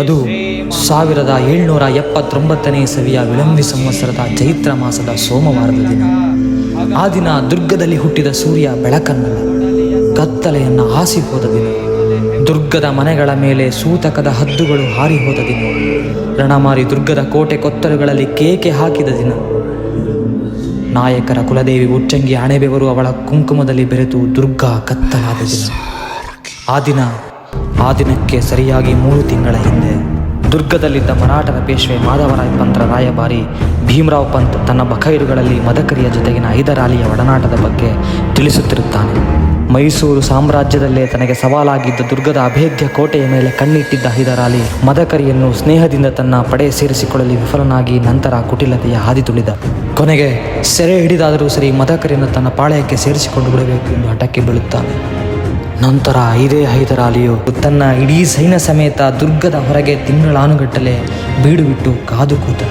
ಅದು ಸಾವಿರದ ಏಳ್ನೂರ ಎಪ್ಪತ್ತೊಂಬತ್ತನೇ ಸವಿಯ ವಿಳಂಬಿ ಸಂವತ್ಸರದ ಚೈತ್ರ ಮಾಸದ ಸೋಮವಾರದ ದಿನ. ಆ ದಿನ ದುರ್ಗದಲ್ಲಿ ಹುಟ್ಟಿದ ಸೂರ್ಯ ಬೆಳಕನ್ನಲ್ಲ ಕತ್ತಲೆಯನ್ನು ಹಾಸಿ ಹೋದ ದಿನ. ದುರ್ಗದ ಮನೆಗಳ ಮೇಲೆ ಸೂತಕದ ಹದ್ದುಗಳು ಹಾರಿ ಹೋದ ದಿನ. ರಣಮಾರಿ ದುರ್ಗದ ಕೋಟೆ ಕೊತ್ತಲುಗಳಲ್ಲಿ ಕೇಕೆ ಹಾಕಿದ ದಿನ. ನಾಯಕರ ಕುಲದೇವಿ ಉಚ್ಚಂಗಿ ಅಣೆಬೆವರು ಅವಳ ಕುಂಕುಮದಲ್ಲಿ ಬೆರೆತು ದುರ್ಗಾ ಕತ್ತಲಾದ ದಿನ. ಆ ದಿನ ಆ ದಿನಕ್ಕೆ ಸರಿಯಾಗಿ ಮೂರು ತಿಂಗಳ ಹಿಂದೆ ದುರ್ಗದಲ್ಲಿದ್ದ ಮರಾಠರ ಪೇಶ್ವೆ ಮಾಧವರಾಯ್ ಪಂತ್ರ ರಾಯಭಾರಿ ಭೀಮರಾವ್ ಪಂತ್ ತನ್ನ ಬಖೈರುಗಳಲ್ಲಿ ಮದಕರಿಯ ಜೊತೆಗಿನ ಐದರಾಲಿಯ ಒಡನಾಟದ ಬಗ್ಗೆ ತಿಳಿಸುತ್ತಿರುತ್ತಾನೆ. ಮೈಸೂರು ಸಾಮ್ರಾಜ್ಯದಲ್ಲೇ ತನಗೆ ಸವಾಲಾಗಿದ್ದ ದುರ್ಗದ ಅಭೇದ್ಯ ಕೋಟೆಯ ಮೇಲೆ ಕಣ್ಣಿಟ್ಟಿದ್ದ ಹೈದರಾಲಿ ಮದಕರಿಯನ್ನು ಸ್ನೇಹದಿಂದ ತನ್ನ ಪಡೆ ಸೇರಿಸಿಕೊಳ್ಳಲು ವಿಫಲನಾಗಿ ನಂತರ ಕುಟಿಲತೆಯ ಹಾದಿ ತುಳಿದ. ಕೊನೆಗೆ ಸೆರೆ ಹಿಡಿದಾದರೂ ಸರಿ ಮದಕರಿಯನ್ನು ತನ್ನ ಪಾಳಯಕ್ಕೆ ಸೇರಿಸಿಕೊಂಡು ಬಿಡಬೇಕು ಎಂದು ಹಠಕ್ಕೆ ಬೀಳುತ್ತಾನೆ. ನಂತರ ಇದೇ ಹೈದರಾಲಿಯು ತನ್ನ ಇಡೀ ಸೈನ್ಯ ಸಮೇತ ದುರ್ಗದ ಹೊರಗೆ ತಿಂಗಳಾನುಗಟ್ಟಲೆ ಬೀಡು ಬಿಟ್ಟು ಕಾದು ಕೂತ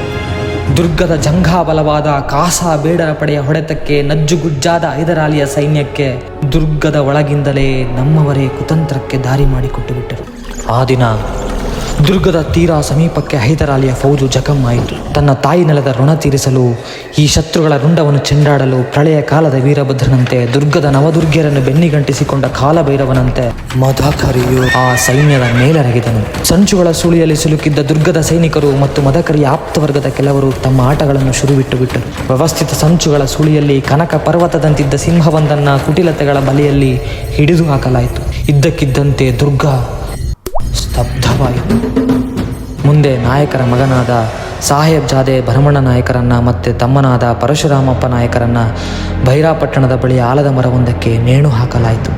ದುರ್ಗದ ಜಂಘಾಬಲವಾದ ಕಾಸಾ ಬೇಡರ ಪಡೆಯ ಹೊಡೆತಕ್ಕೆ ನಜ್ಜುಗುಜ್ಜಾದ ಹೈದರಾಲಿಯ ಸೈನ್ಯಕ್ಕೆ ದುರ್ಗದ ಒಳಗಿಂದಲೇ ನಮ್ಮವರೇ ಕುತಂತ್ರಕ್ಕೆ ದಾರಿ ಮಾಡಿಕೊಟ್ಟು ಬಿಟ್ಟರು ಆ ದಿನ ದುರ್ಗದ ತೀರಾ ಸಮೀಪಕ್ಕೆ ಹೈದರಾಲಿಯ ಫೌಜು ಜಖಮ್ಮಾಯಿತು ತನ್ನ ತಾಯಿ ನೆಲದ ಋಣ ತೀರಿಸಲು ಈ ಶತ್ರುಗಳ ರುಂಡವನ್ನು ಚೆಂಡಾಡಲು ಪ್ರಳಯ ಕಾಲದ ವೀರಭದ್ರನಂತೆ ದುರ್ಗದ ನವದುರ್ಗಿಯರನ್ನು ಬೆನ್ನಿಗಂಟಿಸಿಕೊಂಡ ಕಾಲಭೈರವನಂತೆ ಮದಕರಿಯು ಆ ಸೈನ್ಯದ ಮೇಲೆರಗಿದನು. ಸಂಚುಗಳ ಸುಳಿಯಲ್ಲಿ ಸಿಲುಕಿದ್ದ ದುರ್ಗದ ಸೈನಿಕರು ಮತ್ತು ಮದಕರಿಯ ಆಪ್ತವರ್ಗದ ಕೆಲವರು ತಮ್ಮ ಆಟಗಳನ್ನು ಶುರುವಿಟ್ಟು ಬಿಟ್ಟರು. ವ್ಯವಸ್ಥಿತ ಸಂಚುಗಳ ಸುಳಿಯಲ್ಲಿ ಕನಕ ಪರ್ವತದಂತಿದ್ದ ಸಿಂಹವೊಂದನ್ನ ಕುಟಿಲತೆಗಳ ಬಲೆಯಲ್ಲಿ ಹಿಡಿದು ಹಾಕಲಾಯಿತು ಇದ್ದಕ್ಕಿದ್ದಂತೆ ದುರ್ಗ ಸ್ತಬ್ಧವಾಯಿತು ಮುಂದೆ ನಾಯಕರ ಮಗನಾದ ಸಾಹೇಬ್ ಜಾದೆ ಭರಮಣ್ಣ ನಾಯಕರನ್ನ ಮತ್ತೆ ತಮ್ಮನಾದ ಪರಶುರಾಮಪ್ಪ ನಾಯಕರನ್ನ ಭೈರಾಪಟ್ಟಣದ ಬಳಿ ಆಲದ ಮರವೊಂದಕ್ಕೆ ನೇಣು ಹಾಕಲಾಯಿತು.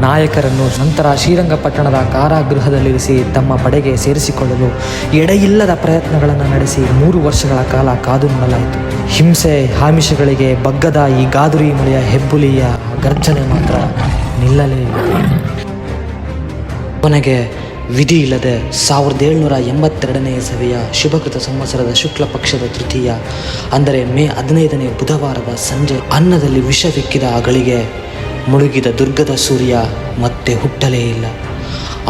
ನಾಯಕರನ್ನು ನಂತರ ಶ್ರೀರಂಗಪಟ್ಟಣದ ಕಾರಾಗೃಹದಲ್ಲಿರಿಸಿ ತಮ್ಮ ಪಡೆಗೆ ಸೇರಿಸಿಕೊಳ್ಳಲು ಎಡೆಯಿಲ್ಲದ ಪ್ರಯತ್ನಗಳನ್ನು ನಡೆಸಿ ಮೂರು ವರ್ಷಗಳ ಕಾಲ ಕಾದು ನೋಡಲಾಯಿತು. ಹಿಂಸೆ, ಹಾಮಿಷಗಳಿಗೆ ಬಗ್ಗದ ಈ ಗಾದುರಿ ಮಳೆಯ ಹೆಬ್ಬುಲಿಯ ಗರ್ಜನೆ ಮಾತ್ರ ನಿಲ್ಲಲೇ ಕೊನೆಗೆ ವಿಧಿ ಇಲ್ಲದೆ ಸಾವಿರದ ಏಳ್ನೂರ ಎಂಬತ್ತೆರಡನೇ ಸವಿಯ ಶುಭಕೃತ ಸಂವತ್ಸರದ ಶುಕ್ಲ ಪಕ್ಷದ ತೃತೀಯ, ಅಂದರೆ ಮೇ ಹದಿನೈದನೇ ಬುಧವಾರದ ಸಂಜೆ ಅನ್ನದಲ್ಲಿ ವಿಷವಿಕ್ಕಿದ ಅಗಳಿಗೆ ಗಳಿಗೆ ಮುಳುಗಿದ ದುರ್ಗದ ಸೂರ್ಯ ಮತ್ತೆ ಹುಟ್ಟಲೇ ಇಲ್ಲ.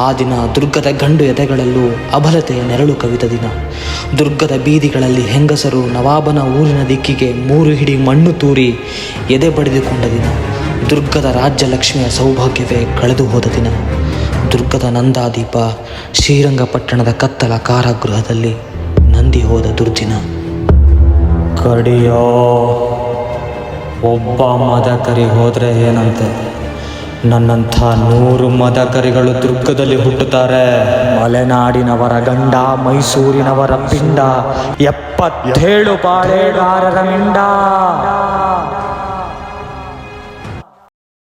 ಆ ದಿನ ದುರ್ಗದ ಗಂಡು ಎದೆಗಳಲ್ಲೂ ಅಬಲತೆಯ ನೆರಳು ಕವಿದ ದಿನ. ದುರ್ಗದ ಬೀದಿಗಳಲ್ಲಿ ಹೆಂಗಸರು ನವಾಬನ ಊರಿನ ದಿಕ್ಕಿಗೆ ಮೂರು ಹಿಡಿ ಮಣ್ಣು ತೂರಿ ಎದೆ ಬಡಿದುಕೊಂಡ ದಿನ. ದುರ್ಗದ ರಾಜ್ಯಲಕ್ಷ್ಮಿಯ ಸೌಭಾಗ್ಯವೇ ಕಳೆದು ಹೋದ ದಿನ. ದುರ್ಗದ ನಂದಾದೀಪ ಶ್ರೀರಂಗಪಟ್ಟಣದ ಕತ್ತಲ ಕಾರಾಗೃಹದಲ್ಲಿ ನಂದಿ ಹೋದ ದುರ್ದಿನ ಕಡಿಯೋ, ಒಬ್ಬ ಮದಕರಿ ಹೋದ್ರೆ ಏನಂತೆ? ನನ್ನಂಥ ನೂರು ಮದಕರಿಗಳು ದುರ್ಗದಲ್ಲಿ ಹುಟ್ಟುತ್ತಾರೆ. ಮಲೆನಾಡಿನವರ ಗಂಡ, ಮೈಸೂರಿನವರ ಪಿಂಡ, ಎಪ್ಪತ್ತೇಳು ಬಾಳೆಗಾರರ ಮಿಂಡ.